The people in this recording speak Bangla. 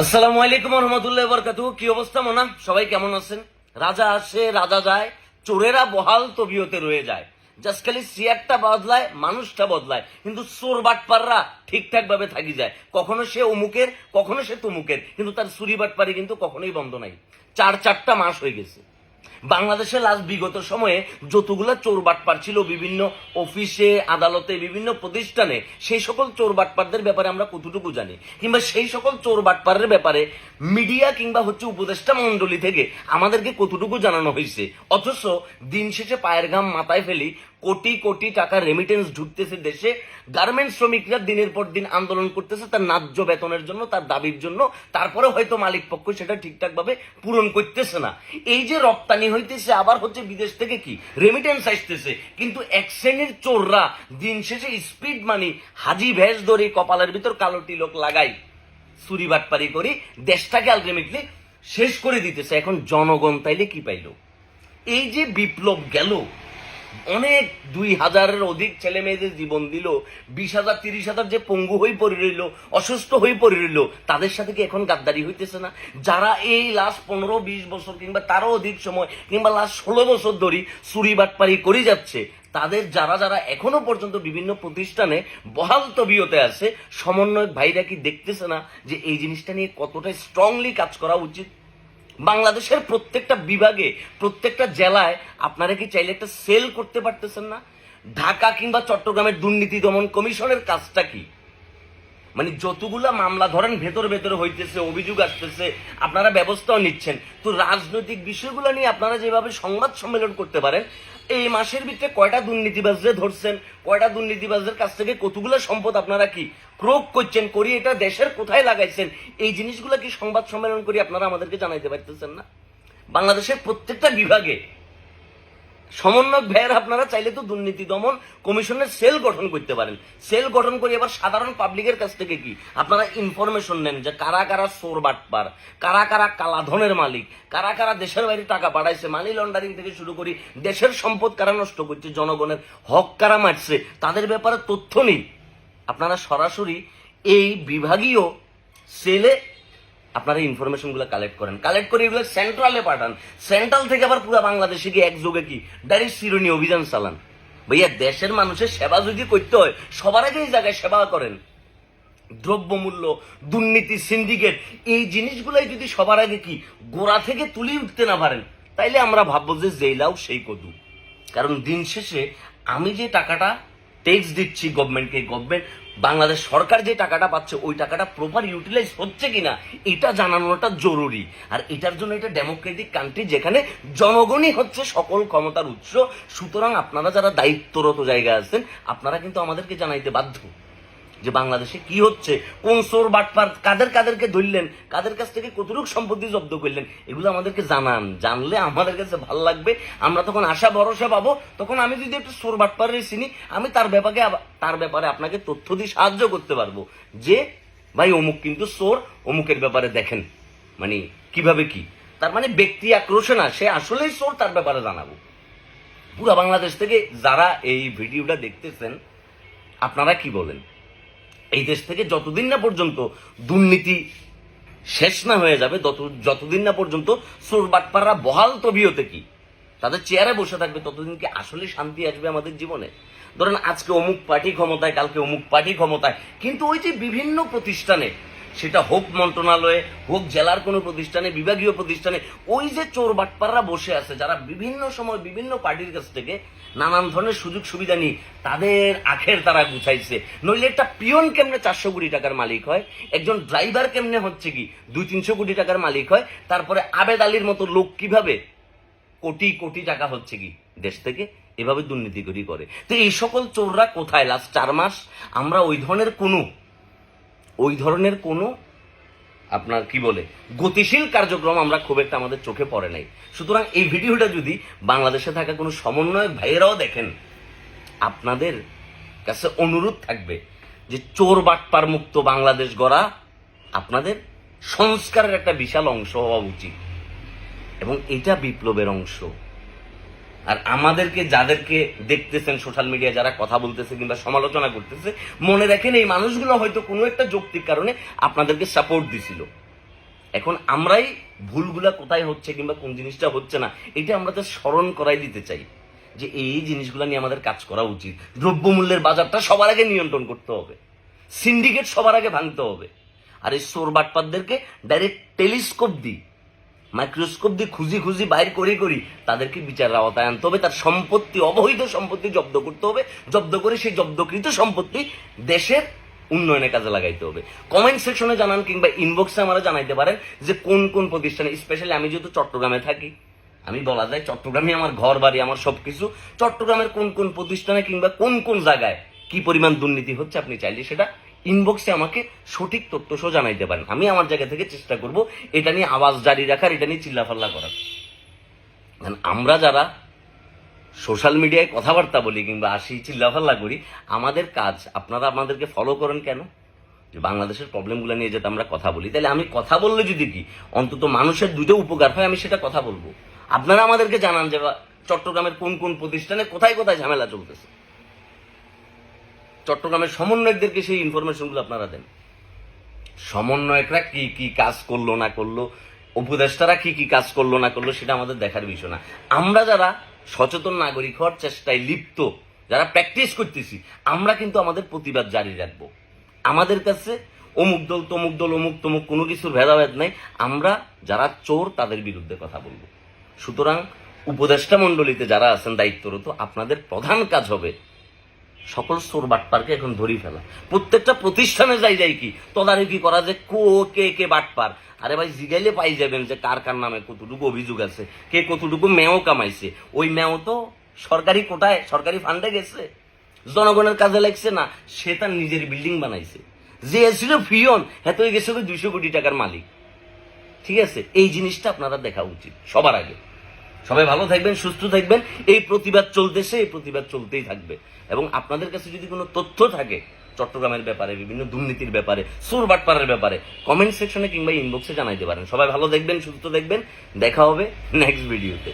আসসালামু আলাইকুম রহমতুল্লাহ বরকাতু কি অবস্থা মোনা? সবাই কেমন আছেন? রাজা আসে, রাজা যায়, চোরেরা বহাল তবিয়তে রয়ে যায়। জাস্ট খালি সিয়ারটা বদলায়, মানুষটা বদলায়। কিন্তু চোর বাটপাররা ঠিকঠাক ভাবে থাকি যায়। কখনো সে অমুকের, কখনো সে তমুকের। কিন্তু তার চুরি বাটপারি কিন্তু কখনোই বন্ধ নাই। চার চারটা মাস হয়ে গেছে। বাংলাদেশে লাস্ট বিগত সময়ে যতগুলা চোর বাটপার ছিল, বিভিন্ন অফিসে, আদালতে, বিভিন্ন প্রতিষ্ঠানে, সেই সকল চোর বাটপারদের ব্যাপারে আমরা কতটুকু জানি? কিংবা সেই সকল চোর বাটপারের ব্যাপারে মিডিয়া কিংবা হচ্ছে উপদেষ্টা মন্ডলী থেকে আমাদেরকে কতটুকু জানানো হয়েছে? অথচ দিন শেষে পায়ের ঘাম মাথায় ফেলি কোটি কোটি টাকা রেমিটেন্স ঢুকতেছে দেশে। গার্মেন্টস শ্রমিকরা দিনের পর দিন আন্দোলন করতেছে, তার ন্যায্য বেতনের জন্য, তার দাবির জন্য। তারপরে হয়তো মালিক পক্ষ সেটা ঠিকঠাক ভাবে পূরণ করতেছে না। এই যে রপ্তানি হইতেছে, আবার হচ্ছে বিদেশ থেকে কি? রেমিটেন্স আসতেছে। কিন্তু এক শ্রেণির চোররা দিন শেষে স্পিড মানি হাজি ভেস ধরে কপালের ভিতর কালো টিলক লাগাই, চুরি বাটপারি করি, দেশটাকে আলটিমেটলি শেষ করে দিতেছে। এখন জনগণ তাইলে কি পাইলো? এই যে বিপ্লব গেল অনেক দুই হাজারের অধিক ছেলে মেয়েদের জীবন দিল, বিশ হাজার, তিরিশ হাজার যে পঙ্গু হয়ে পড়ে রইল, অসুস্থ হয়ে পড়ে রইল, তাদের সাথে কি এখন গাদ্দারি হইতেছে না? যারা এই লাস্ট পনেরো, বিশ বছর কিংবা তারও অধিক সময় কিংবা লাস্ট ষোলো বছর ধরে চুরি বাটপারি করে যাচ্ছে, তাদের যারা যারা এখনও পর্যন্ত বিভিন্ন প্রতিষ্ঠানে বহাল তবিয়তে আছে, সমন্বয়ক ভাইরা কি দেখতেছে না যে এই জিনিসটা নিয়ে কতটা স্ট্রংলি কাজ করা উচিত? বাংলাদেশের প্রত্যেকটা বিভাগে, প্রত্যেকটা জেলায় আপনারা কি চাইলে একটা সেল করতে পারতেছেন না? ঢাকা কিংবা চট্টগ্রামের দুর্নীতি দমন কমিশনের কাজটা কি? মানে যতগুলা মামলা ধরেন ভেতর ভেতরে হইতেছে, অভিযোগ আসতেছে, আপনারা ব্যবস্থাও নিচ্ছেন। তো রাজনৈতিক বিষয়গুলো নিয়ে আপনারা যেভাবে সংবাদ সম্মেলন করতে পারেন এই মাসের ভিতরে কয়টা দুর্নীতিবাজরে ধরছেন, কয়টা দুর্নীতিবাজদের কাছ থেকে কতগুলো সম্পদ আপনারা কি ক্রোক করছেন, করি এটা দেশের কোথায় লাগাইছেন, এই জিনিসগুলো কি সংবাদ সম্মেলন করি আপনারা আমাদেরকে জানাইতে পারতেছেন না? বাংলাদেশের প্রত্যেকটা বিভাগে সমন্বয়ক ভাইয়ের আপনারা চাইলে তো দুর্নীতি দমন কমিশনের সেল গঠন করতে পারেন। সেল গঠন করে এবার সাধারণ পাবলিকের কাছ থেকে কি? আপনারা ইনফরমেশন নেন যে কারা কারা সোর বাটপার, কারা কারা কালাধনের মালিক, কারা কারা দেশের বাইরে টাকা পাঠাইছে মানি লন্ডারিং থেকে শুরু করি দেশের সম্পদ কারা নষ্ট করছে, জনগণের হক কারা মারছে, তাদের ব্যাপারে তথ্য নেই। আপনারা সরাসরি এই বিভাগীয় সেলে আপনারা ইনফরমেশনগুলো কালেক্ট করেন। কালেক্ট করে এগুলো সেন্ট্রালে পাঠান। সেন্ট্রাল থেকে আবার পুরো বাংলাদেশে গিয়ে একযোগে কি? ডাইরেক্ট শিরোনি অভিযান চালান। ভাইয়া, দেশের মানুষের সেবা যদি করতে হয়, সবার আগে এই জায়গায় সেবা করেন। দ্রব্যমূল্য, দুর্নীতি সিন্ডিকেট এই জিনিসগুলাই যদি সবার আগে কি? গোড়া থেকে তুলে উঠতে না পারেন, তাইলে আমরা ভাববো যে যেই লাও সেই কদু। কারণ দিন শেষে আমি যে টাকাটা ট্যাক্স দিচ্ছি গভর্নমেন্টকে গভর্নমেন্ট বাংলাদেশ সরকার যে টাকাটা পাচ্ছে, ওই টাকাটা প্রপার ইউটিলাইজ হচ্ছে কিনা, এটা জানানোটা জরুরি। আর এটার জন্য এটা ডেমোক্রেটিক কান্ট্রি যেখানে জনগণই হচ্ছে সকল ক্ষমতার উৎস। সুতরাং আপনারা যারা দায়িত্বরত জায়গায় আছেন, আপনারা কিন্তু আমাদেরকে জানাইতে বাধ্য। যে বাংলাদেশে কি হচ্ছে, কোন সোর বাটপার কাদের কাদেরকে ধরলেন, কাদের কাছ থেকে কতটুকু সম্পত্তি জব্দ করলেন, এগুলো আমাদেরকে জানান। জানলে আমাদের কাছে ভালো লাগবে। আমরা তখন আশা, ভরসা পাবো। তখন আমি যদি একটু সোর বাটপারের চিনি, আমি তার ব্যাপারে তার ব্যাপারে আপনাকে তথ্য দিয়ে সাহায্য করতে পারব। যে, ভাই, অমুক কিন্তু সোর, অমুকের ব্যাপারে দেখেন। মানে কীভাবে কি? তার মানে ব্যক্তি আক্রোশে না, সে আসলেই সোর, তার ব্যাপারে জানাব। পুরো বাংলাদেশ থেকে যারা এই ভিডিওটা দেখতেছেন, আপনারা কি বলেন? এই দেশ থেকে যতদিন না পর্যন্ত দুর্নীতি শেষ না হয়ে যাবে যতদিন না পর্যন্ত চোর বাটপাররা বহাল তবিয়তে কি? তাদের চেয়ারে বসে থাকবে, ততদিন কি আসলে শান্তি আসবে আমাদের জীবনে? ধরেন, আজকে অমুক পার্টি ক্ষমতায়, কালকে অমুক পার্টি ক্ষমতায়। কিন্তু ওই যে বিভিন্ন প্রতিষ্ঠানে সেটা হোক মন্ত্রণালয়ে, হোক জেলার কোনো প্রতিষ্ঠানে, বিভাগীয় প্রতিষ্ঠানে, ওই যে চোর বাটপাররা বসে আছে, যারা বিভিন্ন সময় বিভিন্ন পার্টির কাছ থেকে নানান ধরনের সুযোগ সুবিধা নিয়ে তাদের আখের তারা গুছাইছে। নইলে একটা পিয়ন কেমনে চারশো কোটি টাকার মালিক হয়? একজন ড্রাইভার কেমনে হচ্ছে কি? দুই তিনশো কোটি টাকার মালিক হয়? তারপরে আবেদ আলীর মতো লোক কীভাবে কোটি কোটি টাকা হচ্ছে কি দেশ থেকে? এভাবে দুর্নীতি করি করে। তো এই সকল চোররা কোথায়? লাস্ট চার মাস আমরা ওই ধরনের কোনো ওই ধরনের কোনো আপনার কি বলে, গতিশীল কার্যক্রম আমরা খুব একটা আমাদের চোখে পড়ে নাই। সুতরাং এই ভিডিওটা যদি বাংলাদেশে থাকা কোনো সমন্বয়ক ভাইয়েরাও দেখেন, আপনাদের কাছে অনুরোধ থাকবে যে চোর বাটপার মুক্ত বাংলাদেশ গড়া আপনাদের সংস্কারের একটা বিশাল অংশ হওয়া উচিত। এবং এটা বিপ্লবের অংশ। আর আমাদেরকে যাদেরকে দেখতেছেন সোশ্যাল মিডিয়া যারা কথা বলতেছে কিংবা সমালোচনা করতেছে, মনে রাখেন এই মানুষগুলো হয়তো কোনো একটা যৌক্তিক কারণে আপনাদেরকে সাপোর্ট দিছিল। এখন আমরাই ভুলগুলা কোথায় হচ্ছে কিংবা কোন জিনিসটা হচ্ছে না, এটা আমরা তো স্মরণ করাই দিতে চাই যে এই জিনিসগুলো নিয়ে আমাদের কাজ করা উচিত। দ্রব্যমূল্যের বাজারটা সবার আগে নিয়ন্ত্রণ করতে হবে। সিন্ডিকেট সবার আগে ভাঙতে হবে। আর এই চোর বাটপাতদেরকে ডাইরেক্ট টেলিস্কোপ দিই। মাইক্রোস্কোপ দিয়ে খুঁজি খুঁজি বাইর করে করি, তাদেরকে বিচারের আওতায় আনতে হবে, তার সম্পত্তি, অবৈধ সম্পত্তি জব্দ করতে হবে, জব্দ করে সেই জব্দকৃত সম্পত্তি দেশের উন্নয়নের কাজে লাগাইতে হবে। কমেন্ট সেকশনে জানান কিংবা ইনবক্সে আমরা জানাইতে পারেন যে কোন কোন প্রতিষ্ঠানে স্পেশালি আমি যেহেতু চট্টগ্রামে থাকি, আমি বলা যায় চট্টগ্রামে আমার ঘর বাড়ি আমার সবকিছু, চট্টগ্রামের কোন কোন প্রতিষ্ঠানে কিংবা কোন কোন জায়গায় কি পরিমাণ দুর্নীতি হচ্ছে আপনি চাইলে সেটা ইনবক্সে আমাকে সঠিক তথ্য সহ জানাইতে পারেন। আমি আমার জায়গা থেকে চেষ্টা করব এটা নিয়ে আওয়াজ জারি রাখার, এটা নিয়ে চিল্লাফাল্লা করার। আমরা যারা সোশ্যাল মিডিয়ায় কথাবার্তা বলি কিংবা আসি, চিল্লাফাল্লা করি, আমাদের কাজ, আপনারা আমাদেরকে ফলো করেন কেন? যে বাংলাদেশের প্রবলেমগুলো নিয়ে যাতে আমরা কথা বলি, তাহলে আমি কথা বললে যদি কি, অন্তত মানুষের দুটো উপকার হয়, আমি সেটা কথা বলব। আপনারা আমাদেরকে জানান যে, চট্টগ্রামের কোন কোন প্রতিষ্ঠানে কোথায় কোথায় ঝামেলা চলতেছে। চট্টগ্রামের সমন্বয়কদেরকে সেই ইনফরমেশনগুলো আপনারা দেন। সমন্বয়করা কি কি কাজ করল, না করল, উপদেষ্টারা কি কি কাজ করল, না করল, সেটা আমাদের দেখার বিষয় না। আমরা যারা সচেতন নাগরিক হওয়ার চেষ্টায় লিপ্ত, যারা প্র্যাকটিস করতেছি, আমরা কিন্তু আমাদের প্রতিবাদ জারি রাখব। আমাদের কাছে অমুক দল, তমুক দল, অমুক তমুক কোনো কিছুর ভেদাভেদ নাই, আমরা যারা চোর, তাদের বিরুদ্ধে কথা বলব। সুতরাং উপদেষ্টা মণ্ডলীতে যারা আছেন, দায়িত্বরত, আপনাদের প্রধান কাজ হবে সকল চোর বাটপারকে এখন ধরি ফেলা। প্রত্যেকটা প্রতিষ্ঠানে যাই যাই কি, তদারকি করা যে কো, কে কে বাটপার। আরে ভাই, জিগাইলে পাই যাবেন যে কার কার নামে কতটুকু অভিযোগ আছে, কে কতটুকু মেও কামাইছে। ওই মেও তো সরকারি কোটায়, সরকারি ফান্ডে গেছে। জনগণের কাজে লাগছে না, সে তার নিজের বিল্ডিং বানাইছে। যে ছিল ফিয়ন হ্যাঁ তো গেছে দুইশো কোটি টাকার মালিক। ঠিক আছে? এই জিনিসটা আপনারা দেখা উচিত, সবার আগে। সবাই ভালো থাকবেন, সুস্থ থাকবেন। এই প্রতিবাদ চলতেছে, এই প্রতিবাদ চলতেই থাকবে। এবং আপনাদের কাছে যদি কোনো তথ্য থাকে, চট্টগ্রামের ব্যাপারে, বিভিন্ন দুর্নীতির ব্যাপারে, সুর বাটপাড়ার ব্যাপারে কমেন্ট সেকশনে কিংবা ইনবক্সে জানাইতে পারেন। সবাই ভালো দেখবেন সুস্থ দেখবেন দেখা হবে নেক্সট ভিডিওতে